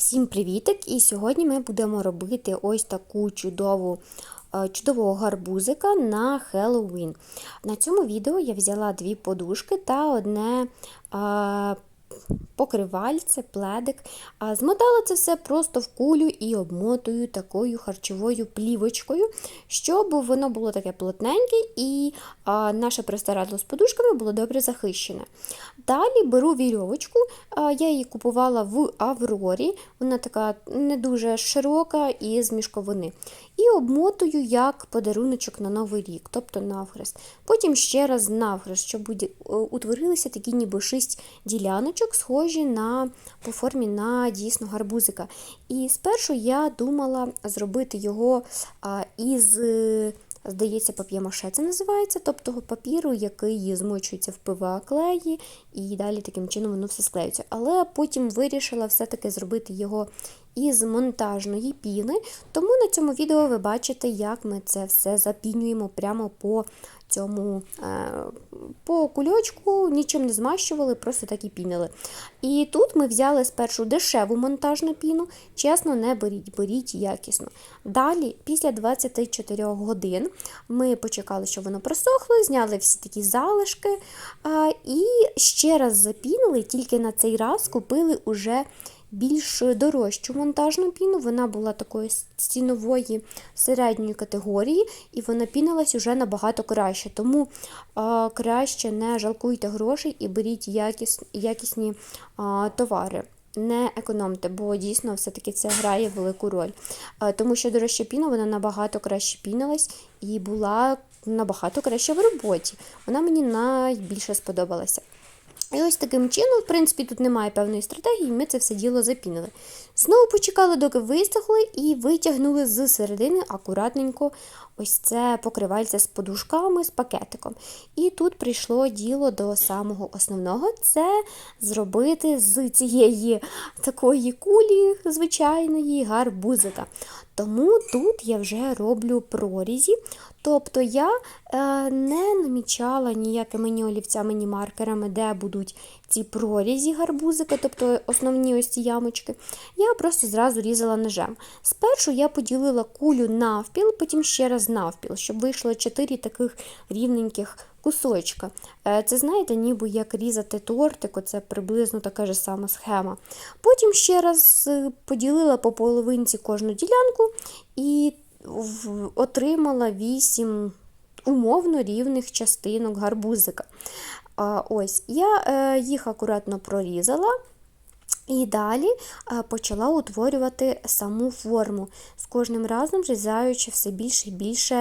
Всім привітик! І сьогодні ми будемо робити ось таку чудову, е, чудового гарбузика на Хеллоуін. На цьому відео я взяла дві подушки та одне е, покривальце, пледик. А Змотала це все просто в кулю і обмотую такою харчовою плівочкою, щоб воно було таке плотненьке і а, наше простирадло з подушками було добре захищене. Далі беру вірьовочку, а, я її купувала в Аврорі, вона така не дуже широка і з мішковини. І обмотую як подаруночок на Новий рік, тобто навхрест. Потім ще раз навхрест, щоб утворилися такі ніби шість діляночок, схожі на, по формі на дійсно гарбузика. І спершу я думала зробити його із. Здається, пап'ємаше це називається, тобто папіру, який змочується в ПВА клеї, і далі таким чином воно все склеюється. Але потім вирішила все-таки зробити його із монтажної піни. Тому на цьому відео ви бачите, як ми це все запінюємо прямо по цьому е, по кульочку, нічим не змащували, просто так і пінили. І тут ми взяли спершу дешеву монтажну піну, чесно, не беріть, беріть якісно. Далі, після 24 годин, ми почекали, щоб воно просохло, зняли всі такі залишки і ще раз запінили, тільки на цей раз купили уже більш дорожчу монтажну піну. Вона була такої стінової середньої категорії, і вона пінилась уже набагато краще. Тому а, краще не жалкуйте грошей і беріть якіс, якісні а, товари. Не економте, бо дійсно все-таки це грає велику роль. А, Тому що дорожча піна вона набагато краще пінилась і була набагато краще в роботі. Вона мені найбільше сподобалася. І ось таким чином, в принципі, тут немає певної стратегії, ми це все діло запінили. Знову почекали, доки висохли, і витягнули з середини акуратненько ось це покривальце з подушками, з пакетиком. І тут прийшло діло до самого основного це зробити з цієї такої кулі звичайної гарбузика. Тому тут я вже роблю прорізі. Тобто я е, не намічала ніякими ні олівцями, ні маркерами, де будуть ці прорізі гарбузика, тобто основні ось ці ямочки. Я просто зразу різала ножем. Спершу я поділила кулю навпіл, потім ще раз навпіл, щоб вийшло чотири таких рівненьких кусочка. Е, Це, знаєте, ніби як різати тортик, оце приблизно така ж сама схема. Потім ще раз е, поділила по половинці кожну ділянку і отримала 8 умовно рівних частинок гарбузика. Ось, Я е, їх акуратно прорізала. І далі е, почала утворювати саму форму, з кожним разом різаючи все більше і більше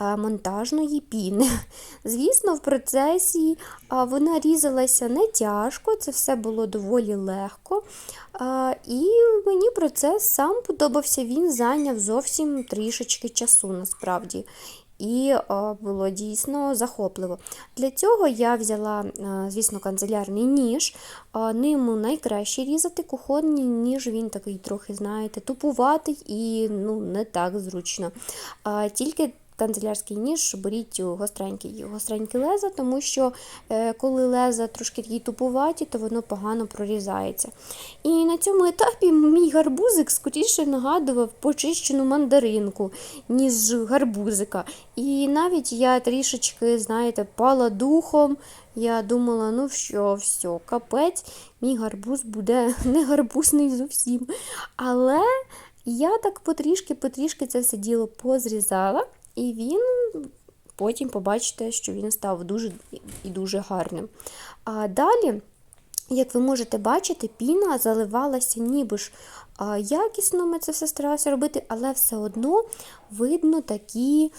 е, монтажної піни. Звісно, в процесі вона різалася не тяжко, це все було доволі легко. І мені процес сам подобався, він зайняв зовсім трішечки часу насправді. І було дійсно захопливо. Для цього я взяла, звісно, канцелярний ніж. А, Ним найкраще різати кухонний ніж, він такий трохи, знаєте, тупуватий і ну, не так зручно. Тільки канцелярський ніж беріть гостренький, гостренькі леза, тому що е, коли леза трошки такі тупуваті, то воно погано прорізається. І на цьому етапі мій гарбузик скоріше нагадував почищену мандаринку, ніж гарбузика. І навіть я трішечки, знаєте, пала духом. Я думала, ну що, все, капець, мій гарбуз буде не гарбузний зовсім. Але я так потрішки-потрішки це все діло позрізала, і він потім побачите, що він став дуже і дуже гарним. А далі. Як ви можете бачити, піна заливалася ніби ж якісно, ми це все старалися робити, але все одно видно такі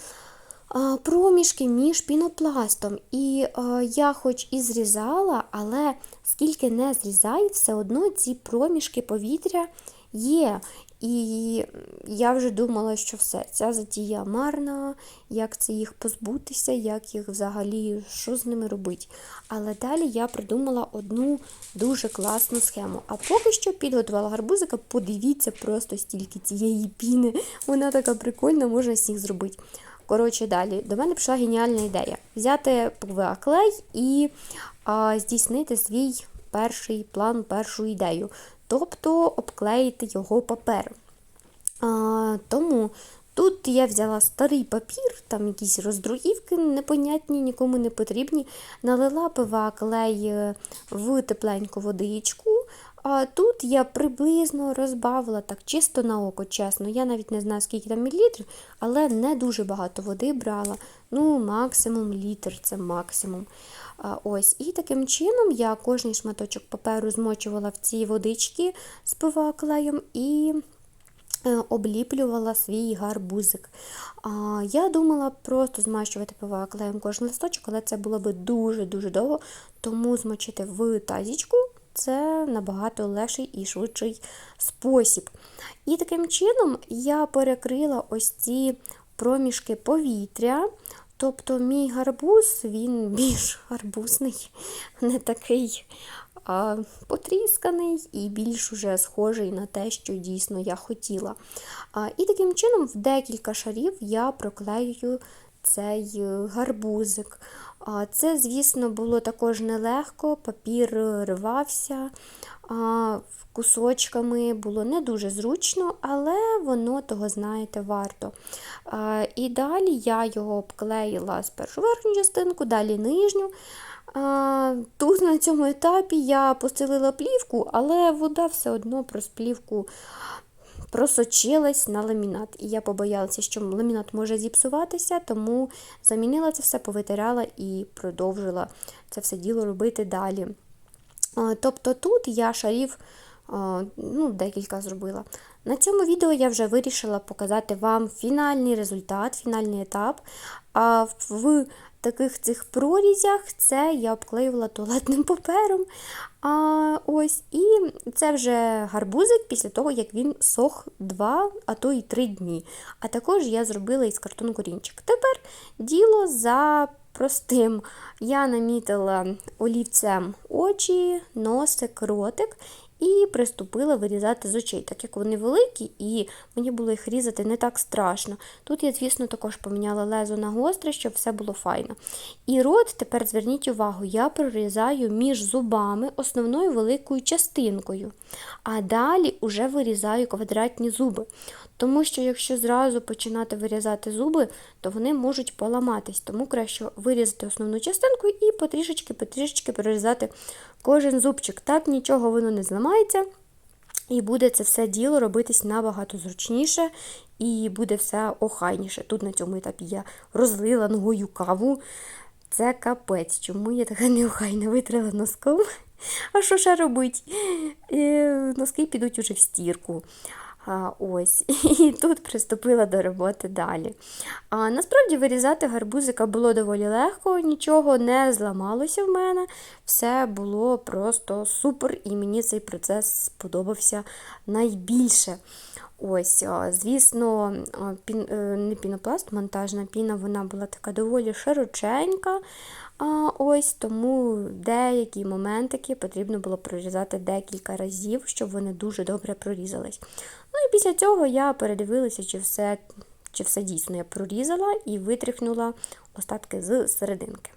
проміжки між пінопластом. І я хоч і зрізала, але скільки не зрізаю, все одно ці проміжки повітря є. І я вже думала, що все, ця затія марна, як це їх позбутися, як їх взагалі, що з ними робити. Але далі я придумала одну дуже класну схему. А поки що підготувала гарбузика, подивіться просто стільки цієї піни. Вона така прикольна, можна всіх зробити. Коротше, далі до мене прийшла геніальна ідея: взяти ПВА клей і а, здійснити свій перший план, першу ідею. Тобто обклеїти його папером. А, тому тут я взяла старий папір, там якісь роздругівки непонятні, нікому не потрібні. Налила пива клей в тепленьку водичку. Тут я приблизно розбавила так чисто на око, чесно. Я навіть не знаю, скільки там мілілітрів, але не дуже багато води брала. Ну, максимум літр це максимум. Ось. І таким чином я кожний шматочок паперу змочувала в ці водички з клеєм і е, обліплювала свій гарбузик. А, Я думала просто змащувати пива клеєм кожен листочок, але це було би дуже-дуже довго, тому змочити в тазічку це набагато легший і швидший спосіб. І таким чином я перекрила ось ці проміжки повітря. Тобто мій гарбуз, він більш гарбузний, не такий а, потрісканий і більш уже схожий на те, що дійсно я хотіла. А, І таким чином в декілька шарів я проклеюю цей е, гарбузик. Це, звісно, було також нелегко, папір рвався кусочками, було не дуже зручно, але воно того, знаєте, варто. І далі я його обклеїла спершу верхню частинку, далі нижню. Тут на цьому етапі я постелила плівку, але вода все одно про плівку просочилась на ламінат. І я побоялася, що ламінат може зіпсуватися, тому замінила це все, повитирала і продовжила це все діло робити далі. Тобто тут я шарів ну, декілька зробила. На цьому відео я вже вирішила показати вам фінальний результат, фінальний етап. А в таких цих прорізях це я обклеювала туалетним папером. А, ось, І це вже гарбузик після того, як він сох 2, а то й 3 дні. А також я зробила із картону корінчик. Тепер діло за простим. Я намітила олівцем очі, носик, ротик і приступила вирізати з очей, так як вони великі, і мені було їх різати не так страшно. Тут я, звісно, також поміняла лезо на гостре, щоб все було файно. І рот, тепер зверніть увагу, я прорізаю між зубами основною великою частинкою. А далі уже вирізаю квадратні зуби. Тому що, якщо зразу починати вирізати зуби, то вони можуть поламатись. Тому краще вирізати основну частинку і потрішечки-потрішечки прорізати кожен зубчик. Так нічого воно не зламається. І буде це все діло робитись набагато зручніше, і буде все охайніше. Тут на цьому етапі я розлила ногою каву. Це капець, чому я така неохайна витрила носком. А що ще робить? Е, носки підуть уже в стірку. Ось, І тут приступила до роботи далі. А Насправді вирізати гарбузика було доволі легко, нічого не зламалося в мене. Все було просто супер, і мені цей процес сподобався найбільше. Ось, Звісно, пін, е, не пінопласт, монтажна піна, вона була така доволі широченька. А, ось Тому деякі моментики потрібно було прорізати декілька разів, щоб вони дуже добре прорізались. Ну і після цього я передивилася, чи все чи все дійсно я прорізала і витрихнула остатки з серединки.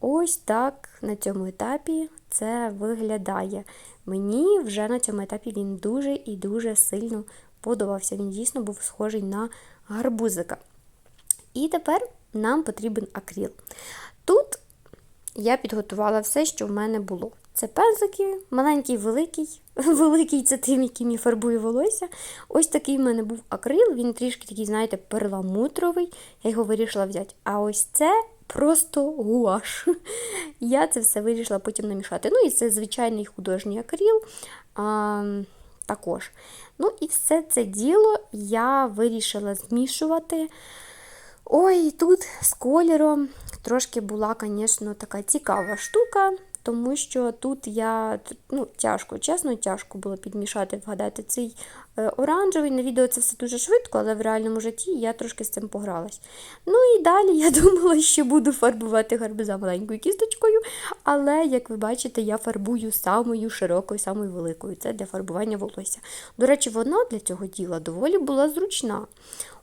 Ось так на цьому етапі це виглядає. Мені вже на цьому етапі він дуже і дуже сильно подобався. Він дійсно був схожий на гарбузика. І тепер нам потрібен акріл. Тут я підготувала все, що в мене було. Це пензлики, маленький, великий. Великий це тим, яким я фарбую волосся. Ось такий в мене був акрил, він трішки такий, знаєте, перламутровий. Я його вирішила взяти. А ось це просто гуаш. Я це все вирішила потім намішати. Ну і це звичайний художній акрил. А, також. Ну і все це діло я вирішила змішувати. Ой, тут з кольором трошки була, звісно, така цікава штука, тому що тут я ну, тяжко, чесно, тяжко було підмішати, вгадати цей е, оранжевий. На відео це все дуже швидко, але в реальному житті я трошки з цим погралась. Ну і далі я думала, що буду фарбувати гарбуза маленькою кісточкою, але, як ви бачите, я фарбую самою широкою, самою великою. Це для фарбування волосся. До речі, вона для цього діла доволі була зручна.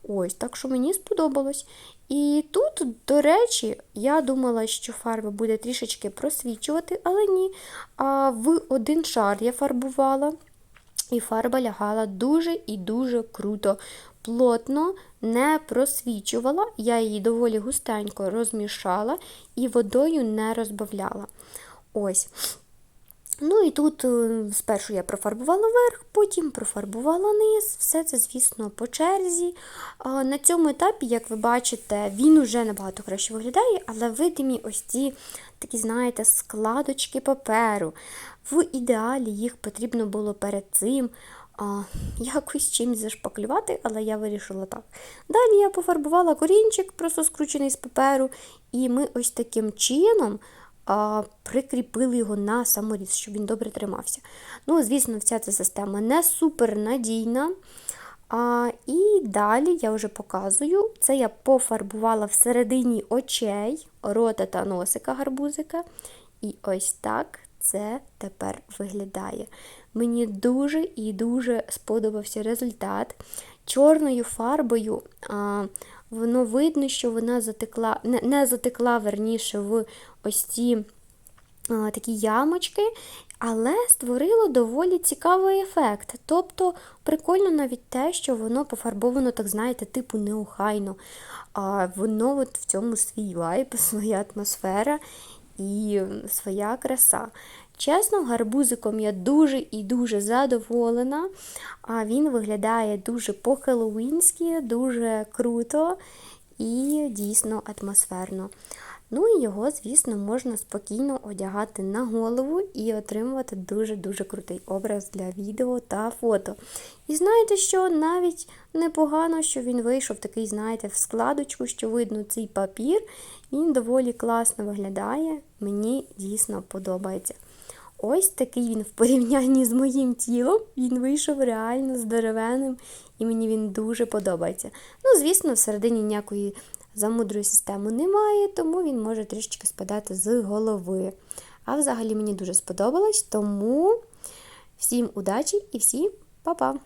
Ось, так що мені сподобалось. І тут, до речі, я думала, що фарба буде трішечки просвічувати, але ні. А В один шар я фарбувала. І фарба лягала дуже і дуже круто, плотно, не просвічувала. Я її доволі густенько розмішала і водою не розбавляла. Ось. Ну і тут е, спершу я профарбувала верх, потім профарбувала низ. Все це, звісно, по черзі. На цьому етапі, як ви бачите, він уже набагато краще виглядає, але видимі ось ці такі, знаєте, складочки паперу. В ідеалі їх потрібно було перед цим якось чимось зашпаклювати, але я вирішила так. Далі я пофарбувала корінчик, просто скручений з паперу, і ми ось таким чином прикріпили його на саморіз, щоб він добре тримався. Ну, звісно, вся ця система не супер надійна. А, І далі я вже показую. Це я пофарбувала всередині очей, рота та носика гарбузика. І ось так це тепер виглядає. Мені дуже і дуже сподобався результат. Чорною фарбою а, воно видно, що вона затекла, не, не затекла верніше в ось ці а, такі ямочки, але створило доволі цікавий ефект. Тобто прикольно навіть те, що воно пофарбовано, так знаєте, типу неохайно. А воно от в цьому свій вайб, своя атмосфера і своя краса. Чесно, гарбузиком я дуже і дуже задоволена. А Він виглядає дуже по-хеллоуінськи, дуже круто і дійсно атмосферно. Ну і його, звісно, можна спокійно одягати на голову і отримувати дуже-дуже крутий образ для відео та фото. І знаєте що? Навіть непогано, що він вийшов такий, знаєте, в складочку, що видно цей папір. Він доволі класно виглядає, мені дійсно подобається. Ось такий він в порівнянні з моїм тілом. Він вийшов реально здоровенним, і мені він дуже подобається. Ну, звісно, всередині ніякої замудрої системи немає, тому він може трішечки спадати з голови. А взагалі мені дуже сподобалось, тому всім удачі і всім па-па!